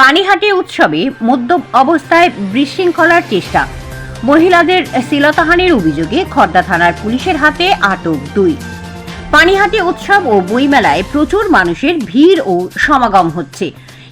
পানিহাটি উৎসবে মদ্যপ অবস্থায় বিশৃঙ্খলার চেষ্টা। মহিলাদের শিলতাহানির অভিযোগে খর্দা থানার পুলিশের হাতে আটক দুই। পানিহাটি উৎসব ও বইমেলায় প্রচুর মানুষের ভিড় ও সমাগম হচ্ছে।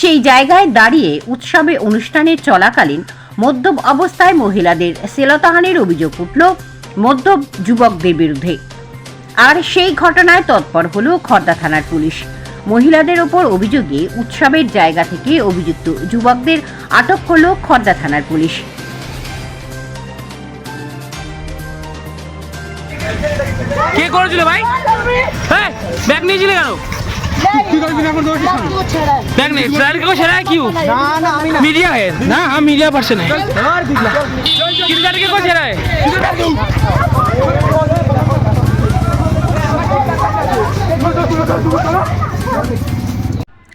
সেই জায়গায় দাঁড়িয়ে উৎসবে অনুষ্ঠানের চলাকালীন মদ্যপ অবস্থায় মহিলাদের শিলতাহানির অভিযোগ উঠল মদ্যপ যুবকদের বিরুদ্ধে। আর সেই ঘটনায় তৎপর হল খর্দা থানার পুলিশ। মহিলাদের ওপর অভিযোগে উৎসবের জায়গা থেকে অভিযুক্ত যুবকদের আটক করল খর্দা থানার পুলিশ কে করেছিল ভাই হ্যাঁ ব্যাগ নিয়েছিলে কেন ব্যাগ নেই স্যার কেউ সেরা কিউ मीडिया है ना हम मीडिया पर्सन है किस लड़के को छेड़ा है